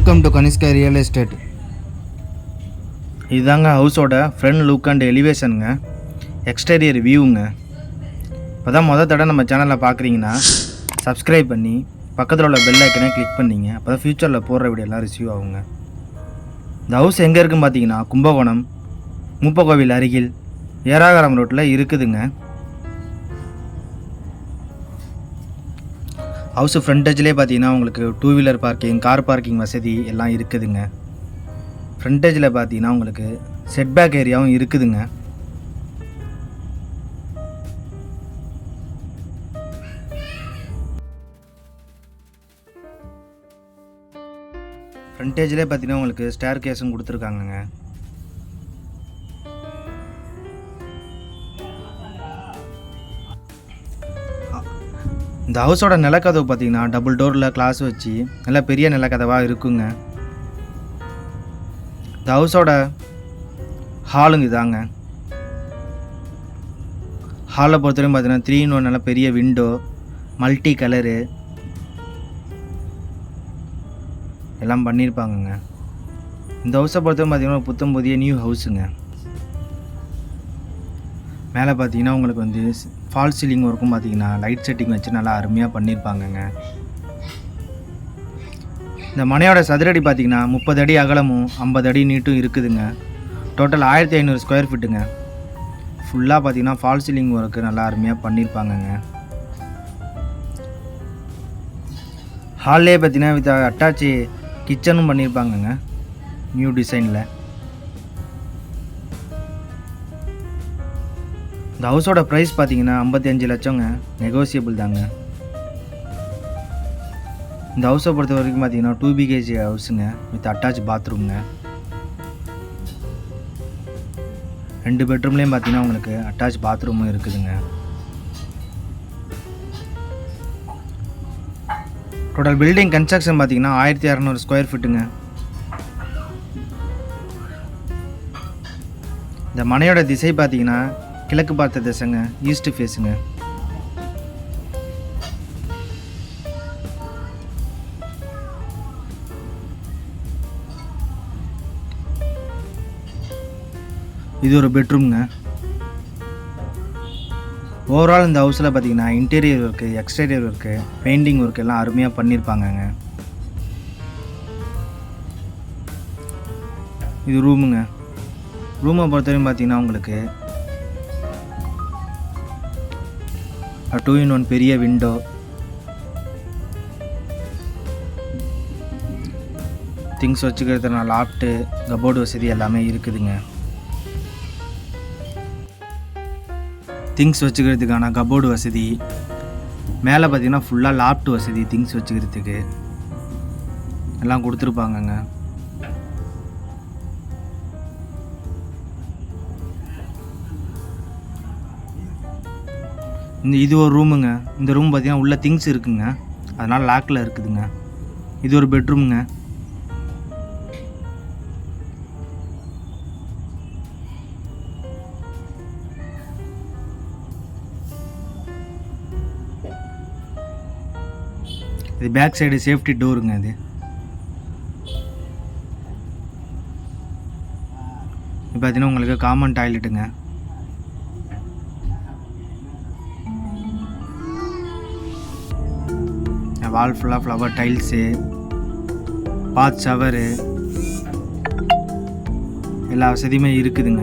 Welcome to Kanishka real estate இதுதாங்க ஹவுஸோட front look and எலிவேஷனுங்க எக்ஸ்டீரியர் வியூங்க இப்போ தான் மொதல் தடவை நம்ம சேனலில் பார்க்குறீங்கன்னா சப்ஸ்கிரைப் பண்ணி பக்கத்தில் உள்ள பெல் ஐக்கனே கிளிக் பண்ணிங்க. அப்போ தான் ஃப்யூச்சரில் போடுற வீடியோலாம் ரிசீவ் ஆகுங்க. இந்த ஹவுஸ் எங்கே இருக்குன்னு பார்த்தீங்கன்னா கும்பகோணம் மூப்பகோவில் அருகில் ஏராகரம் ரோட்டில் இருக்குதுங்க. ஹவுஸ் ஃப்ரண்டேஜ்லேயே பார்த்தீங்கன்னா உங்களுக்கு two wheeler parking car parking வசதி எல்லாம் இருக்குதுங்க. ஃப்ரண்டேஜில் பார்த்தீங்கன்னா உங்களுக்கு செட்பேக் ஏரியாவும் இருக்குதுங்க. ஃப்ரண்டேஜ்லேயே பார்த்தீங்கன்னா உங்களுக்கு ஸ்டேர் கேஸும் கொடுத்துருக்காங்கங்க. இந்த ஹவுஸோட நிலக்கதவு பார்த்தீங்கன்னா டபுள் டோரில் கிளாஸ் வச்சு நல்ல பெரிய நிலக்கதவாக இருக்குங்க. இந்த ஹவுஸோட ஹாலுங்க இதாங்க. ஹாலில் பொறுத்தவரைக்கும் பார்த்தீங்கன்னா த்ரீ இன் ஒன் நல்ல பெரிய விண்டோ மல்டி கலரு எல்லாம் பண்ணியிருப்பாங்கங்க. இந்த ஹவுஸை பொறுத்தவரைக்கும் பார்த்தீங்கன்னா புத்தம் புதிய நியூ ஹவுஸுங்க மேலே பார்த்தீங்கன்னா உங்களுக்கு வந்து ஃபால் சீலிங் ஒர்க்கும் பார்த்தீங்கன்னா லைட் செட்டிங் வச்சு நல்லா அருமையாக பண்ணியிருப்பாங்கங்க. இந்த மனையோட சதுரடி பார்த்தீங்கன்னா முப்பது அடி அகலமும் ஐம்பது அடி நீட்டும் இருக்குதுங்க. டோட்டல் ஆயிரத்தி ஐநூறு ஸ்கொயர் ஃபீட்டுங்க ஃபுல்லாக பார்த்தீங்கன்னா ஃபால் சீலிங் ஒர்க்கு நல்லா அருமையாக பண்ணியிருப்பாங்கங்க. ஹால்லே பார்த்தீங்கன்னா வித் அட்டாச்சு கிச்சனும் பண்ணியிருப்பாங்கங்க. நியூ டிசைனில் இந்த ஹவுஸோட ப்ரைஸ் பார்த்தீங்கன்னா ஐம்பத்தஞ்சு லட்சங்க. நெகோசியபிள் தாங்க. இந்த ஹவுஸை பொறுத்த வரைக்கும் பார்த்தீங்கன்னா டூ பிகேஜி ஹவுஸுங்க வித் அட்டாச் பாத்ரூம்ங்க ரெண்டு பெட்ரூம்லேயும் பார்த்தீங்கன்னா உங்களுக்கு அட்டாச் பாத்ரூமும் இருக்குதுங்க. டோட்டல் பில்டிங் கன்ஸ்ட்ரக்ஷன் பார்த்தீங்கன்னா ஆயிரத்தி இரநூறு ஸ்கொயர் ஃபீட்டுங்க இந்த மனையோட திசை பார்த்தீங்கன்னா கிழக்கு பார்த்த திசைங்க ஈஸ்ட் ஃபேஸுங்க இது ஒரு பெட்ரூம்ங்க ஓவரால் இந்த ஹவுஸில் பார்த்தீங்கன்னா interior work exterior work painting work எல்லாம் அருமையாக பண்ணியிருப்பாங்கங்க இது ரூமுங்க ரூமை பொறுத்தவரையும் பார்த்தீங்கன்னா உங்களுக்கு டூ இன் ஒன் பெரிய விண்டோ திங்ஸ் வச்சுக்கிறதுனால லாப்ட்டு கபோர்டு வசதி எல்லாமே இருக்குதுங்க. திங்ஸ் வச்சுக்கிறதுக்கான கபோர்டு வசதி. மேலே பார்த்தீங்கன்னா ஃபுல்லாக லாப்ட் வசதி திங்ஸ் வச்சுக்கிறதுக்கு. எல்லாம் கொடுத்துருப்பாங்கங்க. இந்த இது ஒரு ரூமுங்க இந்த ரூம் பார்த்தீங்கன்னா உள்ள திங்ஸ் இருக்குங்க. அதனால் லாக்கில் இருக்குதுங்க. இது ஒரு பெட்ரூமுங்க இது பேக் சைடு சேஃப்டி டோருங்க இது. இது பார்த்தீங்கன்னா உங்களுக்கு காமன் டாய்லெட்டுங்க வால் ஃபுல்லாக ஃப்ளவர் டைல்ஸு பாத் ஷவரு எல்லா வசதியுமே இருக்குதுங்க.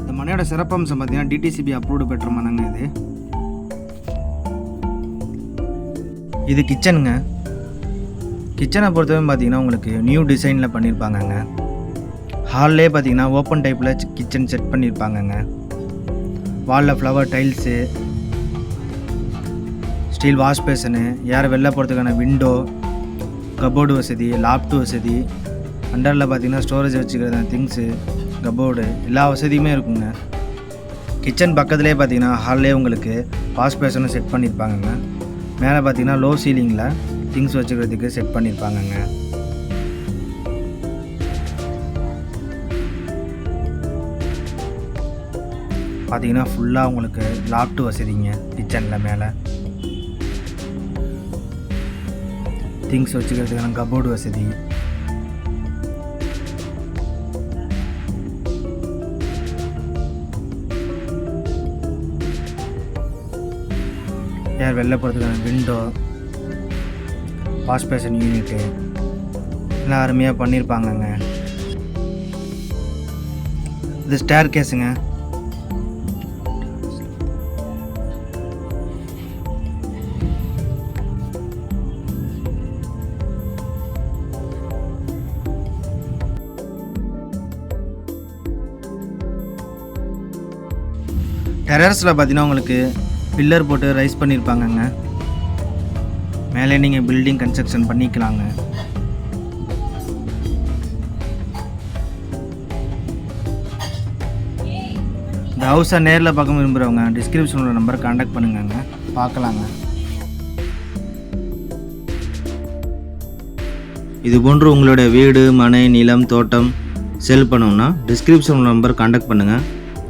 இந்த மனையோட சிறப்பம்சம் பார்த்தீங்கன்னா டிடிசிபி அப்ரூவ்டு பெற்ற மனங்க இது. இது கிச்சனுங்க கிச்சனை பொறுத்தவரை பார்த்தீங்கன்னா உங்களுக்கு நியூ டிசைனில் பண்ணியிருப்பாங்கங்க ஹால்லே பார்த்தீங்கன்னா ஓப்பன் டைப்பில் கிச்சன் செட் பண்ணியிருப்பாங்கங்க வாலில் flower tiles steel wash basin யார் வெளில போகிறதுக்கான விண்டோ கபோர்டு வசதி லாப்டு வசதி அண்டரில் பார்த்தீங்கன்னா ஸ்டோரேஜ் வச்சுக்கிறதான திங்ஸு கபோர்டு எல்லா வசதியுமே இருக்குங்க. கிச்சன் பக்கத்துலேயே பார்த்தீங்கன்னா ஹால்லே உங்களுக்கு வாஷ் பேசனும் செட் பண்ணியிருப்பாங்கங்க மேலே பார்த்தீங்கன்னா லோ சீலிங்கில் திங்ஸ் வச்சுக்கிறதுக்கு செட் பண்ணியிருப்பாங்கங்க பார்த்தீங்கன்னா ஃபுல்லாக உங்களுக்கு லாப்டு வசதிங்க கிச்சனில் மேலே. திங்ஸ் வச்சுக்கிறதுக்கான கபோர்டு வசதி. ஏர் வெளில போகிறதுக்கான விண்டோ வாஷ் பேஷன் யூனிட்டு எல்லாம் அருமையாக பண்ணியிருப்பாங்கங்க இது ஸ்டேர் கேஸுங்க டெரர்ஸில் பார்த்தீங்கன்னா உங்களுக்கு பில்லர் போட்டு ரைஸ் பண்ணியிருப்பாங்கங்க மேலே நீங்கள் பில்டிங் கன்ஸ்ட்ரக்ஷன் பண்ணிக்கலாங்க. இந்த ஹவுஸை நேரில் பார்க்க விரும்புகிறவங்க டிஸ்கிரிப்ஷனோட நம்பர் காண்டாக்ட் பண்ணுங்கங்க. பார்க்கலாங்க. இது போன்று உங்களுடைய வீடு மனை நிலம் தோட்டம் செல் பண்ணோம்னா டிஸ்கிரிப்ஷன் நம்பர் காண்டாக்ட் பண்ணுங்கள்